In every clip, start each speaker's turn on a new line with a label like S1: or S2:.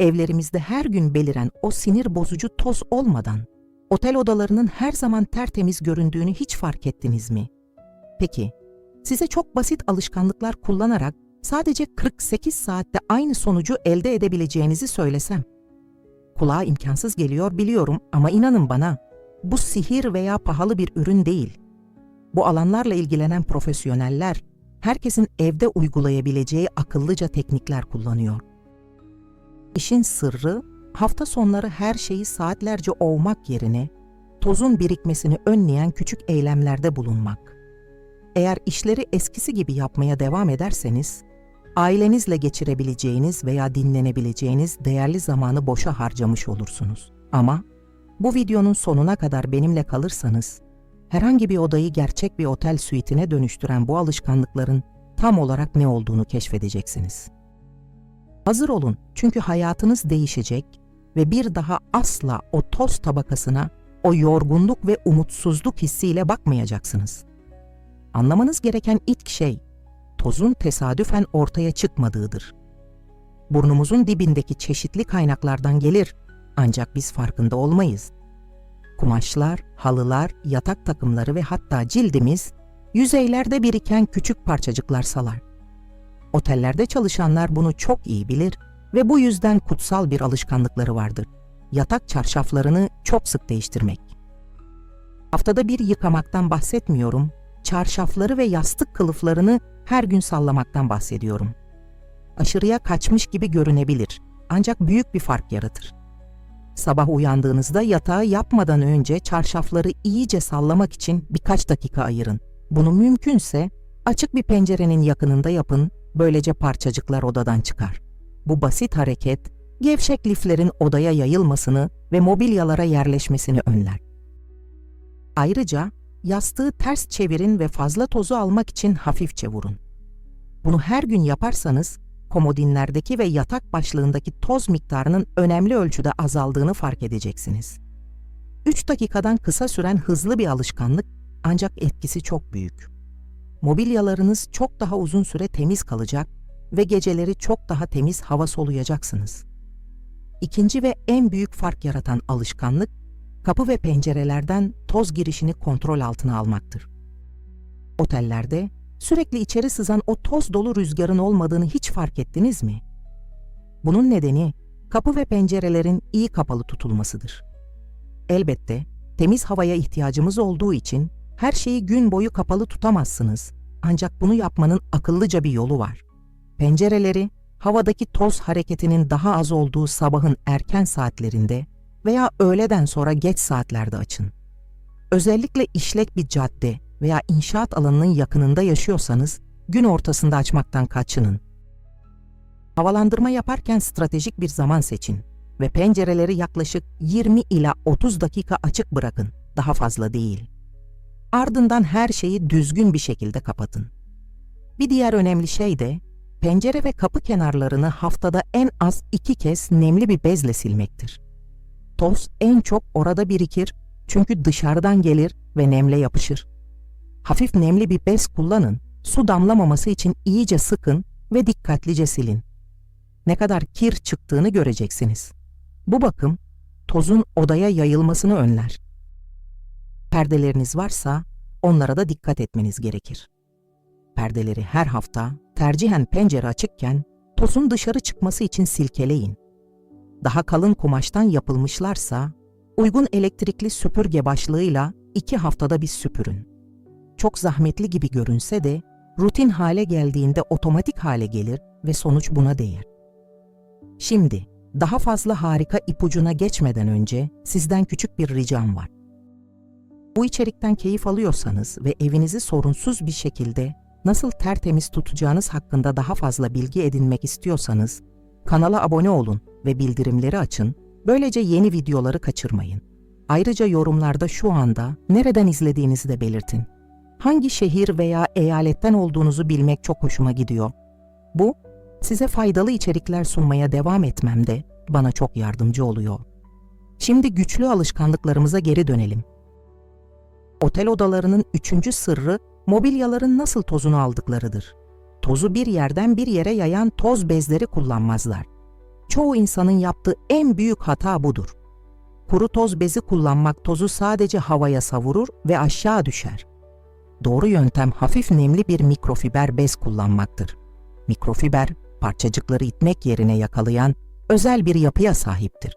S1: evlerimizde her gün beliren o sinir bozucu toz olmadan otel odalarının her zaman tertemiz göründüğünü hiç fark ettiniz mi? Peki, size çok basit alışkanlıklar kullanarak sadece 48 saatte aynı sonucu elde edebileceğinizi söylesem. Kulağa imkansız geliyor biliyorum ama inanın bana, bu sihir veya pahalı bir ürün değil. Bu alanlarla ilgilenen profesyoneller, herkesin evde uygulayabileceği akıllıca teknikler kullanıyor. İşin sırrı, hafta sonları her şeyi saatlerce ovmak yerine, tozun birikmesini önleyen küçük eylemlerde bulunmak. Eğer işleri eskisi gibi yapmaya devam ederseniz, ailenizle geçirebileceğiniz veya dinlenebileceğiniz değerli zamanı boşa harcamış olursunuz. Ama bu videonun sonuna kadar benimle kalırsanız, herhangi bir odayı gerçek bir otel suitine dönüştüren bu alışkanlıkların tam olarak ne olduğunu keşfedeceksiniz. Hazır olun çünkü hayatınız değişecek ve bir daha asla o toz tabakasına, o yorgunluk ve umutsuzluk hissiyle bakmayacaksınız. Anlamanız gereken ilk şey, tozun tesadüfen ortaya çıkmadığıdır. Burnumuzun dibindeki çeşitli kaynaklardan gelir ancak biz farkında olmayız. Kumaşlar, halılar, yatak takımları ve hatta cildimiz yüzeylerde biriken küçük parçacıklar salar. Otellerde çalışanlar bunu çok iyi bilir ve bu yüzden kutsal bir alışkanlıkları vardır. Yatak çarşaflarını çok sık değiştirmek. Haftada bir yıkamaktan bahsetmiyorum, çarşafları ve yastık kılıflarını her gün sallamaktan bahsediyorum. Aşırıya kaçmış gibi görünebilir ancak büyük bir fark yaratır. Sabah uyandığınızda yatağı yapmadan önce çarşafları iyice sallamak için birkaç dakika ayırın. Bunu mümkünse açık bir pencerenin yakınında yapın, böylece parçacıklar odadan çıkar. Bu basit hareket, gevşek liflerin odaya yayılmasını ve mobilyalara yerleşmesini önler. Ayrıca yastığı ters çevirin ve fazla tozu almak için hafifçe vurun. Bunu her gün yaparsanız komodinlerdeki ve yatak başlığındaki toz miktarının önemli ölçüde azaldığını fark edeceksiniz. 3 dakikadan kısa süren hızlı bir alışkanlık ancak etkisi çok büyük. Mobilyalarınız çok daha uzun süre temiz kalacak ve geceleri çok daha temiz hava soluyacaksınız. İkinci ve en büyük fark yaratan alışkanlık, kapı ve pencerelerden toz girişini kontrol altına almaktır. Otellerde sürekli içeri sızan o toz dolu rüzgarın olmadığını hiç fark ettiniz mi? Bunun nedeni kapı ve pencerelerin iyi kapalı tutulmasıdır. Elbette temiz havaya ihtiyacımız olduğu için her şeyi gün boyu kapalı tutamazsınız. Ancak bunu yapmanın akıllıca bir yolu var. Pencereleri havadaki toz hareketinin daha az olduğu sabahın erken saatlerinde veya öğleden sonra geç saatlerde açın. Özellikle işlek bir cadde veya inşaat alanının yakınında yaşıyorsanız gün ortasında açmaktan kaçının. Havalandırma yaparken stratejik bir zaman seçin ve pencereleri yaklaşık 20 ila 30 dakika açık bırakın, daha fazla değil. Ardından her şeyi düzgün bir şekilde kapatın. Bir diğer önemli şey de pencere ve kapı kenarlarını haftada en az iki kez nemli bir bezle silmektir. Toz en çok orada birikir çünkü dışarıdan gelir ve nemle yapışır. Hafif nemli bir bez kullanın, su damlamaması için iyice sıkın ve dikkatlice silin. Ne kadar kir çıktığını göreceksiniz. Bu bakım tozun odaya yayılmasını önler. Perdeleriniz varsa onlara da dikkat etmeniz gerekir. Perdeleri her hafta tercihen pencere açıkken tozun dışarı çıkması için silkeleyin. Daha kalın kumaştan yapılmışlarsa uygun elektrikli süpürge başlığıyla iki haftada bir süpürün. Çok zahmetli gibi görünse de rutin hale geldiğinde otomatik hale gelir ve sonuç buna değer. Şimdi daha fazla harika ipucuna geçmeden önce sizden küçük bir ricam var. Bu içerikten keyif alıyorsanız ve evinizi sorunsuz bir şekilde nasıl tertemiz tutacağınız hakkında daha fazla bilgi edinmek istiyorsanız kanala abone olun ve bildirimleri açın. Böylece yeni videoları kaçırmayın. Ayrıca yorumlarda şu anda nereden izlediğinizi de belirtin. Hangi şehir veya eyaletten olduğunuzu bilmek çok hoşuma gidiyor. Bu, size faydalı içerikler sunmaya devam etmemde bana çok yardımcı oluyor. Şimdi güçlü alışkanlıklarımıza geri dönelim. Otel odalarının üçüncü sırrı mobilyaların nasıl tozunu aldıklarıdır. Tozu bir yerden bir yere yayan toz bezleri kullanmazlar. Çoğu insanın yaptığı en büyük hata budur. Kuru toz bezi kullanmak tozu sadece havaya savurur ve aşağı düşer. Doğru yöntem hafif nemli bir mikrofiber bez kullanmaktır. Mikrofiber, parçacıkları itmek yerine yakalayan özel bir yapıya sahiptir.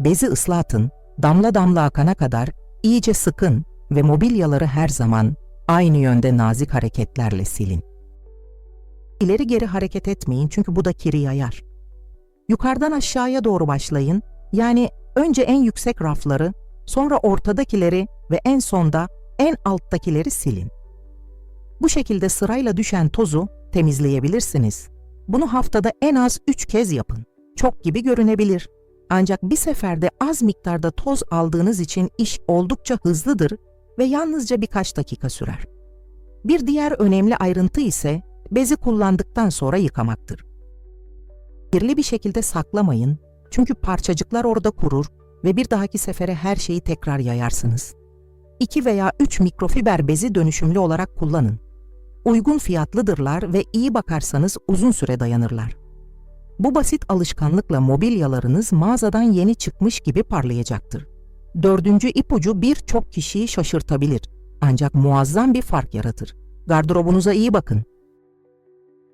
S1: Bezi ıslatın, damla damla akana kadar iyice sıkın ve mobilyaları her zaman aynı yönde nazik hareketlerle silin. İleri geri hareket etmeyin çünkü bu da kiri yayar. Yukarıdan aşağıya doğru başlayın. Yani önce en yüksek rafları, sonra ortadakileri ve en sonda en alttakileri silin. Bu şekilde sırayla düşen tozu temizleyebilirsiniz. Bunu haftada en az 3 kez yapın. Çok gibi görünebilir. Ancak bir seferde az miktarda toz aldığınız için iş oldukça hızlıdır ve yalnızca birkaç dakika sürer. Bir diğer önemli ayrıntı ise bezi kullandıktan sonra yıkamaktır. Kirli bir şekilde saklamayın çünkü parçacıklar orada kurur ve bir dahaki sefere her şeyi tekrar yayarsınız. 2 veya 3 mikrofiber bezi dönüşümlü olarak kullanın. Uygun fiyatlıdırlar ve iyi bakarsanız uzun süre dayanırlar. Bu basit alışkanlıkla mobilyalarınız mağazadan yeni çıkmış gibi parlayacaktır. Dördüncü ipucu birçok kişiyi şaşırtabilir ancak muazzam bir fark yaratır. Gardırobunuza iyi bakın.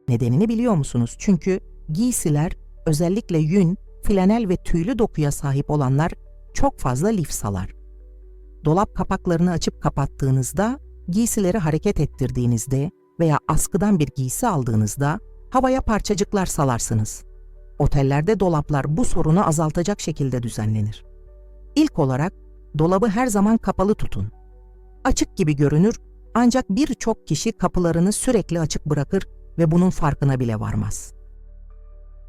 S1: Nedenini biliyor musunuz? Çünkü giysiler, özellikle yün, flanel ve tüylü dokuya sahip olanlar çok fazla lif salar. Dolap kapaklarını açıp kapattığınızda, giysileri hareket ettirdiğinizde veya askıdan bir giysi aldığınızda havaya parçacıklar salarsınız. Otellerde dolaplar bu sorunu azaltacak şekilde düzenlenir. İlk olarak dolabı her zaman kapalı tutun. Açık gibi görünür ancak birçok kişi kapılarını sürekli açık bırakır ve bunun farkına bile varmaz.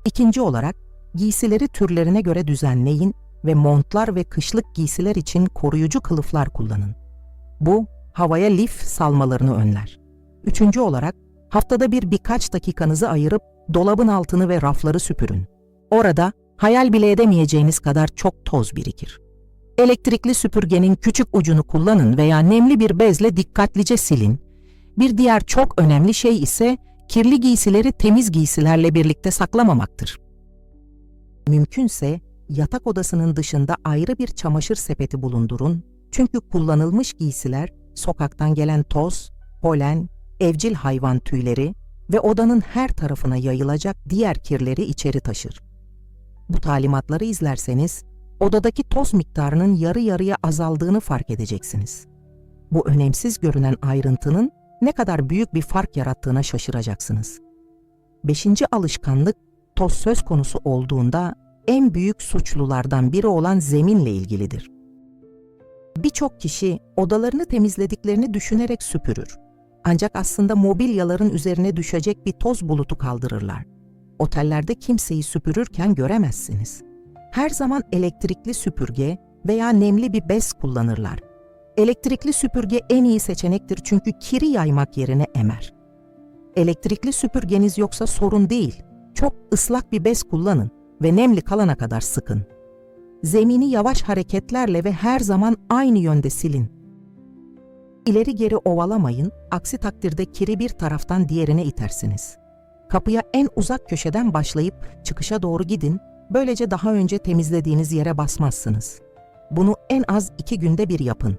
S1: İkinci olarak giysileri türlerine göre düzenleyin ve montlar ve kışlık giysiler için koruyucu kılıflar kullanın. Bu havaya lif salmalarını önler. Üçüncü olarak haftada bir birkaç dakikanızı ayırıp dolabın altını ve rafları süpürün. Orada hayal bile edemeyeceğiniz kadar çok toz birikir. Elektrikli süpürgenin küçük ucunu kullanın veya nemli bir bezle dikkatlice silin. Bir diğer çok önemli şey ise kirli giysileri temiz giysilerle birlikte saklamamaktır. Mümkünse yatak odasının dışında ayrı bir çamaşır sepeti bulundurun çünkü kullanılmış giysiler sokaktan gelen toz, polen, evcil hayvan tüyleri ve odanın her tarafına yayılacak diğer kirleri içeri taşır. Bu talimatları izlerseniz odadaki toz miktarının yarı yarıya azaldığını fark edeceksiniz. Bu önemsiz görünen ayrıntının ne kadar büyük bir fark yarattığına şaşıracaksınız. Beşinci alışkanlık toz söz konusu olduğunda en büyük suçlulardan biri olan zeminle ilgilidir. Birçok kişi odalarını temizlediklerini düşünerek süpürür. Ancak aslında mobilyaların üzerine düşecek bir toz bulutu kaldırırlar. Otellerde kimseyi süpürürken göremezsiniz. Her zaman elektrikli süpürge veya nemli bir bez kullanırlar. Elektrikli süpürge en iyi seçenektir çünkü kiri yaymak yerine emer. Elektrikli süpürgeniz yoksa sorun değil. Çok ıslak bir bez kullanın ve nemli kalana kadar sıkın. Zemini yavaş hareketlerle ve her zaman aynı yönde silin. İleri geri ovalamayın, aksi takdirde kiri bir taraftan diğerine itersiniz. Kapıya en uzak köşeden başlayıp çıkışa doğru gidin, böylece daha önce temizlediğiniz yere basmazsınız. Bunu en az iki günde bir yapın.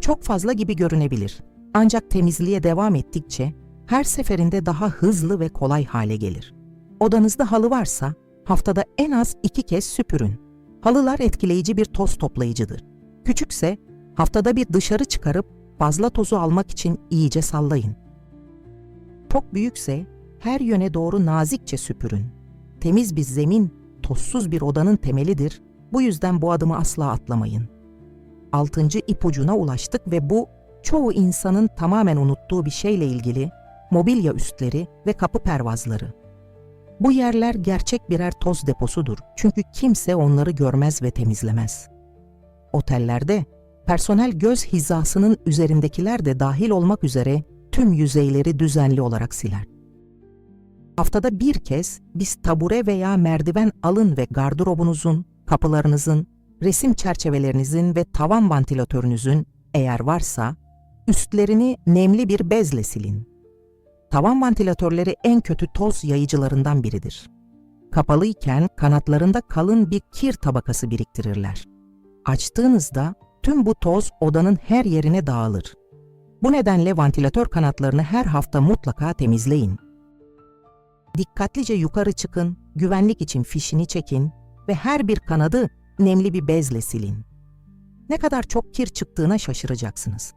S1: Çok fazla gibi görünebilir. Ancak temizliğe devam ettikçe her seferinde daha hızlı ve kolay hale gelir. Odanızda halı varsa haftada en az iki kez süpürün. Halılar etkileyici bir toz toplayıcıdır. Küçükse haftada bir dışarı çıkarıp fazla tozu almak için iyice sallayın. Çok büyükse her yöne doğru nazikçe süpürün. Temiz bir zemin, tozsuz bir odanın temelidir. Bu yüzden bu adımı asla atlamayın. Altıncı ipucuna ulaştık ve bu çoğu insanın tamamen unuttuğu bir şeyle ilgili mobilya üstleri ve kapı pervazları. Bu yerler gerçek birer toz deposudur çünkü kimse onları görmez ve temizlemez. Otellerde personel göz hizasının üzerindekiler de dahil olmak üzere tüm yüzeyleri düzenli olarak siler. Haftada bir kez biz tabure veya merdiven alın ve gardırobunuzun, kapılarınızın, resim çerçevelerinizin ve tavan vantilatörünüzün eğer varsa üstlerini nemli bir bezle silin. Tavan vantilatörleri en kötü toz yayıcılarından biridir. Kapalıyken kanatlarında kalın bir kir tabakası biriktirirler. Açtığınızda tüm bu toz odanın her yerine dağılır. Bu nedenle vantilatör kanatlarını her hafta mutlaka temizleyin. Dikkatlice yukarı çıkın, güvenlik için fişini çekin ve her bir kanadı nemli bir bezle silin. Ne kadar çok kir çıktığına şaşıracaksınız.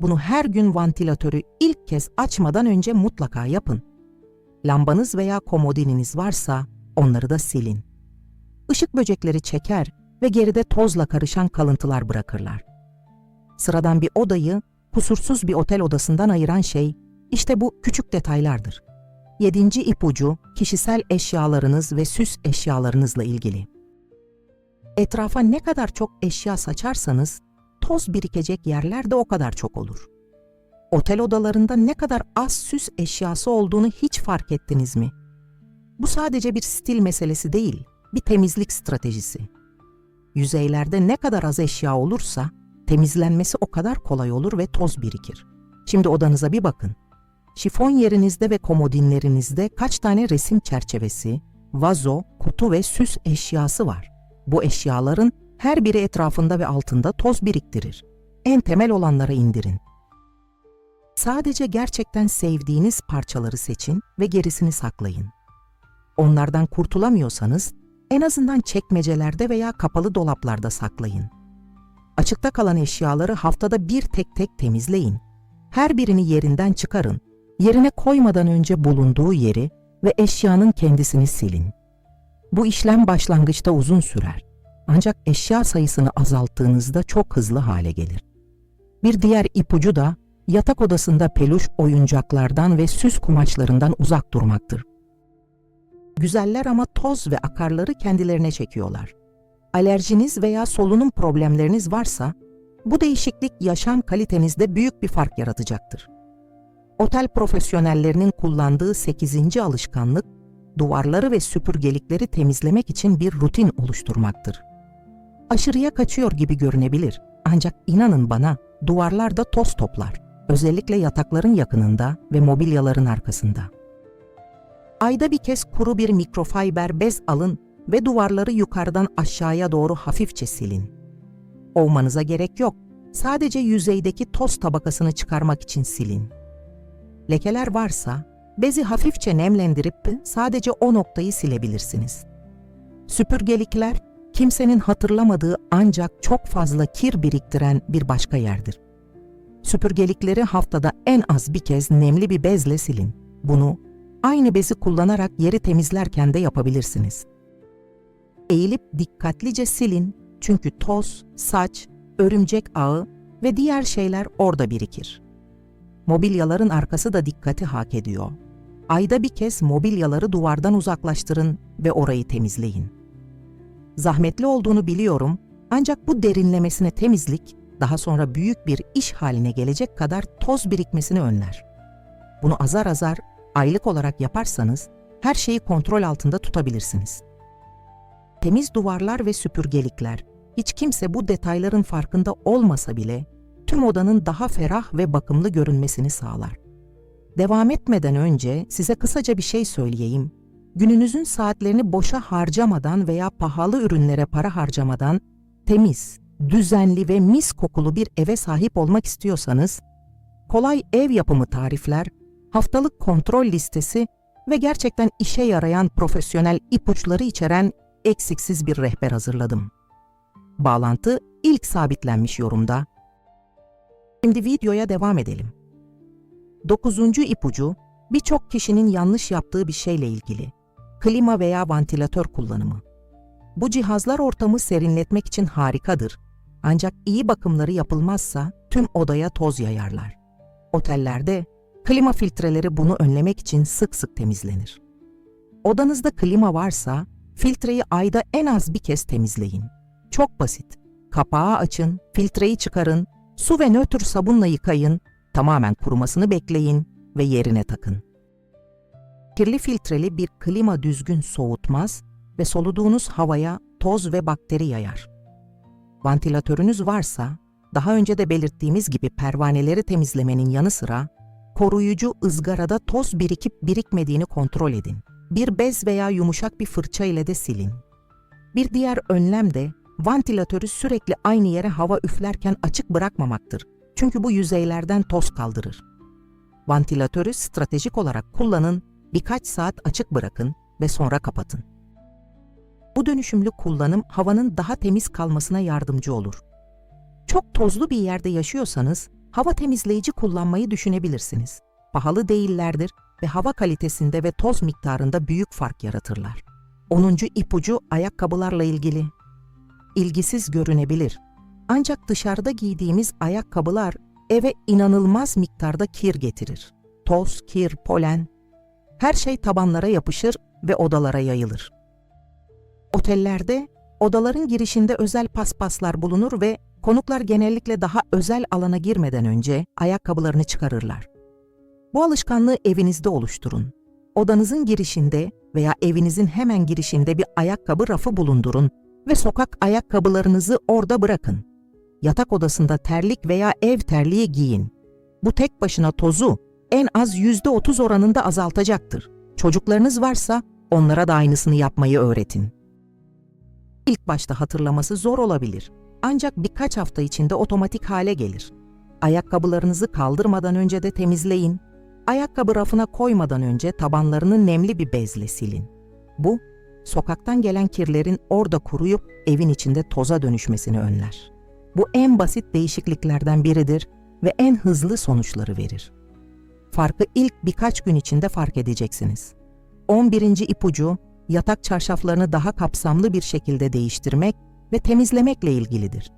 S1: Bunu her gün vantilatörü ilk kez açmadan önce mutlaka yapın. Lambanız veya komodininiz varsa onları da silin. Işık böcekleri çeker ve geride tozla karışan kalıntılar bırakırlar. Sıradan bir odayı kusursuz bir otel odasından ayıran şey işte bu küçük detaylardır. Yedinci ipucu kişisel eşyalarınız ve süs eşyalarınızla ilgili. Etrafa ne kadar çok eşya saçarsanız toz birikecek yerler de o kadar çok olur. Otel odalarında ne kadar az süs eşyası olduğunu hiç fark ettiniz mi? Bu sadece bir stil meselesi değil, bir temizlik stratejisi. Yüzeylerde ne kadar az eşya olursa temizlenmesi o kadar kolay olur ve toz birikir. Şimdi odanıza bir bakın. Şifon yerinizde ve komodinlerinizde kaç tane resim çerçevesi, vazo, kutu ve süs eşyası var. Bu eşyaların her biri etrafında ve altında toz biriktirir. En temel olanlara indirin. Sadece gerçekten sevdiğiniz parçaları seçin ve gerisini saklayın. Onlardan kurtulamıyorsanız en azından çekmecelerde veya kapalı dolaplarda saklayın. Açıkta kalan eşyaları haftada bir tek tek temizleyin. Her birini yerinden çıkarın. Yerine koymadan önce bulunduğu yeri ve eşyanın kendisini silin. Bu işlem başlangıçta uzun sürer. Ancak eşya sayısını azalttığınızda çok hızlı hale gelir. Bir diğer ipucu da yatak odasında peluş oyuncaklardan ve süs kumaşlarından uzak durmaktır. Güzeller ama toz ve akarları kendilerine çekiyorlar. Alerjiniz veya solunum problemleriniz varsa bu değişiklik yaşam kalitenizde büyük bir fark yaratacaktır. Otel profesyonellerinin kullandığı 8. alışkanlık duvarları ve süpürgelikleri temizlemek için bir rutin oluşturmaktır. Aşırıya kaçıyor gibi görünebilir ancak inanın bana duvarlarda toz toplar. Özellikle yatakların yakınında ve mobilyaların arkasında. Ayda bir kez kuru bir mikrofiber bez alın ve duvarları yukarıdan aşağıya doğru hafifçe silin. Ovmanıza gerek yok. Sadece yüzeydeki toz tabakasını çıkarmak için silin. Lekeler varsa bezi hafifçe nemlendirip sadece o noktayı silebilirsiniz. Süpürgelikler kimsenin hatırlamadığı ancak çok fazla kir biriktiren bir başka yerdir. Süpürgelikleri haftada en az bir kez nemli bir bezle silin. Bunu aynı bezi kullanarak yeri temizlerken de yapabilirsiniz. Eğilip dikkatlice silin çünkü toz, saç, örümcek ağı ve diğer şeyler orada birikir. Mobilyaların arkası da dikkati hak ediyor. Ayda bir kez mobilyaları duvardan uzaklaştırın ve orayı temizleyin. Zahmetli olduğunu biliyorum ancak bu derinlemesine temizlik daha sonra büyük bir iş haline gelecek kadar toz birikmesini önler. Bunu azar azar aylık olarak yaparsanız her şeyi kontrol altında tutabilirsiniz. Temiz duvarlar ve süpürgelikler, hiç kimse bu detayların farkında olmasa bile tüm odanın daha ferah ve bakımlı görünmesini sağlar. Devam etmeden önce size kısaca bir şey söyleyeyim. Gününüzün saatlerini boşa harcamadan veya pahalı ürünlere para harcamadan temiz, düzenli ve mis kokulu bir eve sahip olmak istiyorsanız, kolay ev yapımı tarifler, haftalık kontrol listesi ve gerçekten işe yarayan profesyonel ipuçları içeren eksiksiz bir rehber hazırladım. Bağlantı ilk sabitlenmiş yorumda. Şimdi videoya devam edelim. Dokuzuncu ipucu, birçok kişinin yanlış yaptığı bir şeyle ilgili. Klima veya vantilatör kullanımı. Bu cihazlar ortamı serinletmek için harikadır. Ancak iyi bakımları yapılmazsa tüm odaya toz yayarlar. Otellerde klima filtreleri bunu önlemek için sık sık temizlenir. Odanızda klima varsa filtreyi ayda en az bir kez temizleyin. Çok basit. Kapağı açın, filtreyi çıkarın, su ve nötr sabunla yıkayın, tamamen kurumasını bekleyin ve yerine takın. Kirli filtreli bir klima düzgün soğutmaz ve soluduğunuz havaya toz ve bakteri yayar. Vantilatörünüz varsa, daha önce de belirttiğimiz gibi pervaneleri temizlemenin yanı sıra koruyucu ızgarada toz birikip birikmediğini kontrol edin. bir bez veya yumuşak bir fırça ile de silin. Bir diğer önlem de vantilatörü sürekli aynı yere hava üflerken açık bırakmamaktır. Çünkü bu yüzeylerden toz kaldırır. Vantilatörü stratejik olarak kullanın, birkaç saat açık bırakın ve sonra kapatın. Bu dönüşümlü kullanım havanın daha temiz kalmasına yardımcı olur. Çok tozlu bir yerde yaşıyorsanız hava temizleyici kullanmayı düşünebilirsiniz. Pahalı değillerdir ve hava kalitesinde ve toz miktarında büyük fark yaratırlar. 10. ipucu ayakkabılarla ilgili. İlgisiz görünebilir. Ancak dışarıda giydiğimiz ayakkabılar eve inanılmaz miktarda kir getirir. Toz, kir, polen, her şey tabanlara yapışır ve odalara yayılır. Otellerde odaların girişinde özel paspaslar bulunur ve konuklar genellikle daha özel alana girmeden önce ayakkabılarını çıkarırlar. Bu alışkanlığı evinizde oluşturun. Odanızın girişinde veya evinizin hemen girişinde bir ayakkabı rafı bulundurun ve sokak ayakkabılarınızı orada bırakın. Yatak odasında terlik veya ev terliği giyin. Bu tek başına tozu en az %30 oranında azaltacaktır. Çocuklarınız varsa onlara da aynısını yapmayı öğretin. İlk başta hatırlaması zor olabilir. Ancak birkaç hafta içinde otomatik hale gelir. Ayakkabılarınızı kaldırmadan önce de temizleyin. Ayakkabı rafına koymadan önce tabanlarını nemli bir bezle silin. Bu, sokaktan gelen kirlerin orada kuruyup evin içinde toza dönüşmesini önler. Bu en basit değişikliklerden biridir ve en hızlı sonuçları verir. Farkı ilk birkaç gün içinde fark edeceksiniz. 11. ipucu, yatak çarşaflarını daha kapsamlı bir şekilde değiştirmek ve temizlemekle ilgilidir.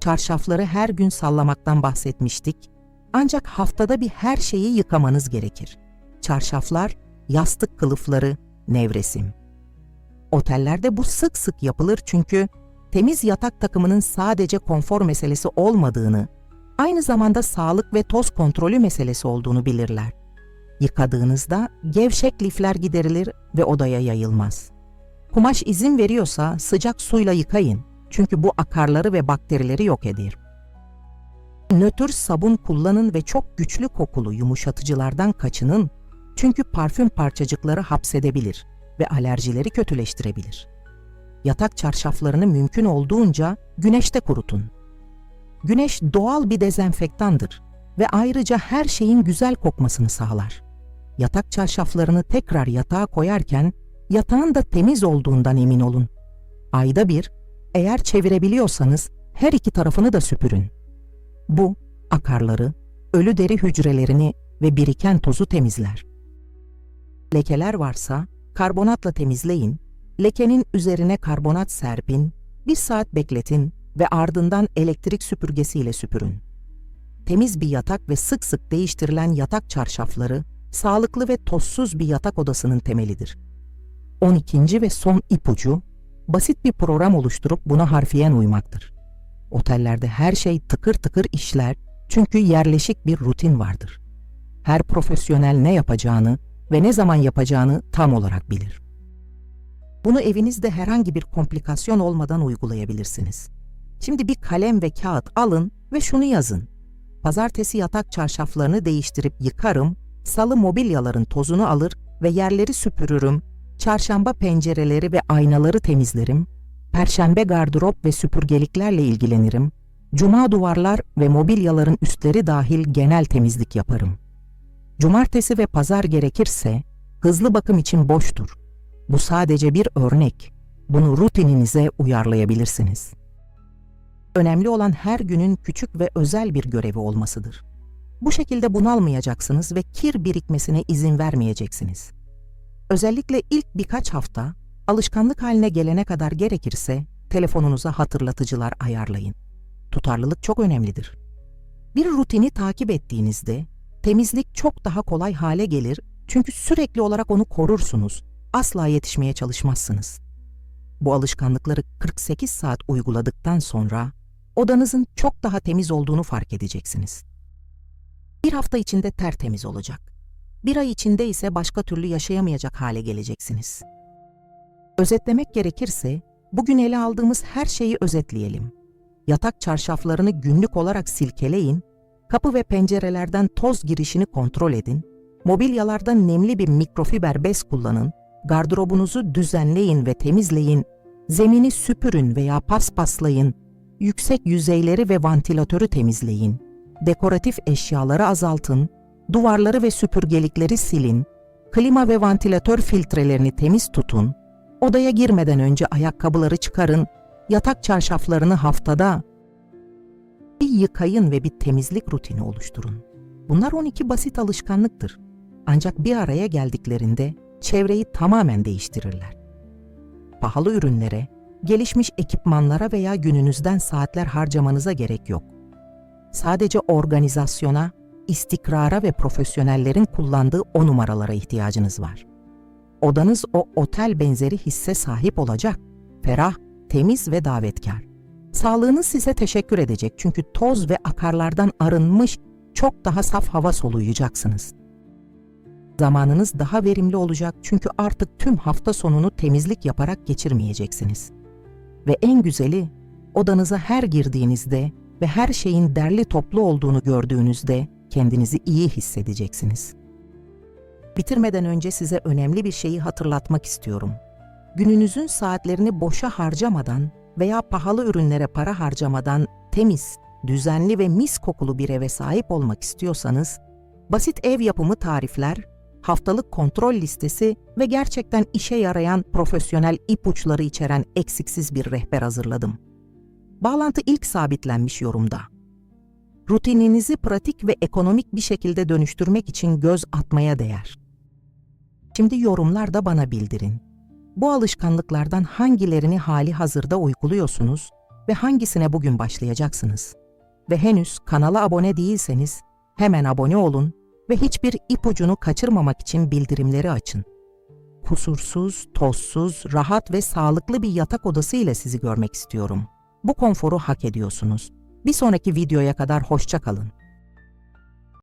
S1: Çarşafları her gün sallamaktan bahsetmiştik. Ancak haftada bir her şeyi yıkamanız gerekir. Çarşaflar, yastık kılıfları, nevresim. Otellerde bu sık sık yapılır çünkü temiz yatak takımının sadece konfor meselesi olmadığını, aynı zamanda sağlık ve toz kontrolü meselesi olduğunu bilirler. Yıkadığınızda gevşek lifler giderilir ve odaya yayılmaz. Kumaş izin veriyorsa sıcak suyla yıkayın çünkü bu akarları ve bakterileri yok eder. Nötr sabun kullanın ve çok güçlü kokulu yumuşatıcılardan kaçının çünkü parfüm parçacıkları hapsedebilir ve alerjileri kötüleştirebilir. Yatak çarşaflarını mümkün olduğunca güneşte kurutun. Güneş doğal bir dezenfektandır ve ayrıca her şeyin güzel kokmasını sağlar. Yatak çarşaflarını tekrar yatağa koyarken yatağın da temiz olduğundan emin olun. Ayda bir, eğer çevirebiliyorsanız her iki tarafını da süpürün. Bu, akarları, ölü deri hücrelerini ve biriken tozu temizler. Lekeler varsa karbonatla temizleyin, lekenin üzerine karbonat serpin, bir saat bekletin ve ardından elektrik süpürgesiyle süpürün. Temiz bir yatak ve sık sık değiştirilen yatak çarşafları, sağlıklı ve tozsuz bir yatak odasının temelidir. 12. ve son ipucu, basit bir program oluşturup buna harfiyen uymaktır. Otellerde her şey tıkır tıkır işler çünkü yerleşik bir rutin vardır. Her profesyonel ne yapacağını ve ne zaman yapacağını tam olarak bilir. Bunu evinizde herhangi bir komplikasyon olmadan uygulayabilirsiniz. Şimdi bir kalem ve kağıt alın ve şunu yazın. Pazartesi yatak çarşaflarını değiştirip yıkarım, salı mobilyaların tozunu alır ve yerleri süpürürüm, çarşamba pencereleri ve aynaları temizlerim, perşembe gardırop ve süpürgeliklerle ilgilenirim, cuma duvarlar ve mobilyaların üstleri dahil genel temizlik yaparım. Cumartesi ve pazar gerekirse hızlı bakım için boştur. Bu sadece bir örnek. Bunu rutininize uyarlayabilirsiniz. Önemli olan her günün küçük ve özel bir görevi olmasıdır. Bu şekilde bunalmayacaksınız ve kir birikmesine izin vermeyeceksiniz. Özellikle ilk birkaç hafta alışkanlık haline gelene kadar gerekirse telefonunuza hatırlatıcılar ayarlayın. Tutarlılık çok önemlidir. Bir rutini takip ettiğinizde temizlik çok daha kolay hale gelir çünkü sürekli olarak onu korursunuz. Asla yetişmeye çalışmazsınız. Bu alışkanlıkları 48 saat uyguladıktan sonra odanızın çok daha temiz olduğunu fark edeceksiniz. Bir hafta içinde tertemiz olacak. Bir ay içinde ise başka türlü yaşayamayacak hale geleceksiniz. Özetlemek gerekirse, bugün ele aldığımız her şeyi özetleyelim. Yatak çarşaflarını günlük olarak silkeleyin, kapı ve pencerelerden toz girişini kontrol edin, Mobilyalarda nemli bir mikrofiber bez kullanın, gardırobunuzu düzenleyin ve temizleyin, zemini süpürün veya paspaslayın, yüksek yüzeyleri ve vantilatörü temizleyin, dekoratif eşyaları azaltın, duvarları ve süpürgelikleri silin, klima ve vantilatör filtrelerini temiz tutun, odaya girmeden önce ayakkabıları çıkarın, yatak çarşaflarını haftada bir yıkayın ve bir temizlik rutini oluşturun. Bunlar 12 basit alışkanlıktır. Ancak bir araya geldiklerinde çevreyi tamamen değiştirirler. Pahalı ürünlere, gelişmiş ekipmanlara veya gününüzden saatler harcamanıza gerek yok. Sadece organizasyona, istikrara ve profesyonellerin kullandığı o numaralara ihtiyacınız var. Odanız o otel benzeri hisse sahip olacak. Ferah, temiz ve davetkar. Sağlığınız size teşekkür edecek çünkü toz ve akarlardan arınmış çok daha saf hava soluyacaksınız. Zamanınız daha verimli olacak çünkü artık tüm hafta sonunu temizlik yaparak geçirmeyeceksiniz. Ve en güzeli, odanıza her girdiğinizde ve her şeyin derli toplu olduğunu gördüğünüzde kendinizi iyi hissedeceksiniz. Bitirmeden önce size önemli bir şeyi hatırlatmak istiyorum. Gününüzün saatlerini boşa harcamadan veya pahalı ürünlere para harcamadan temiz, düzenli ve mis kokulu bir eve sahip olmak istiyorsanız, basit ev yapımı tarifler, haftalık kontrol listesi ve gerçekten işe yarayan profesyonel ipuçları içeren eksiksiz bir rehber hazırladım. Bağlantı ilk sabitlenmiş yorumda. Rutininizi pratik ve ekonomik bir şekilde dönüştürmek için göz atmaya değer. Şimdi yorumlarda bana bildirin. Bu alışkanlıklardan hangilerini hali hazırda uyguluyorsunuz ve hangisine bugün başlayacaksınız? Ve henüz kanala abone değilseniz hemen abone olun ve hiçbir ipucunu kaçırmamak için bildirimleri açın. Kusursuz, tozsuz, rahat ve sağlıklı bir yatak odası ile sizi görmek istiyorum. Bu konforu hak ediyorsunuz. Bir sonraki videoya kadar hoşça kalın.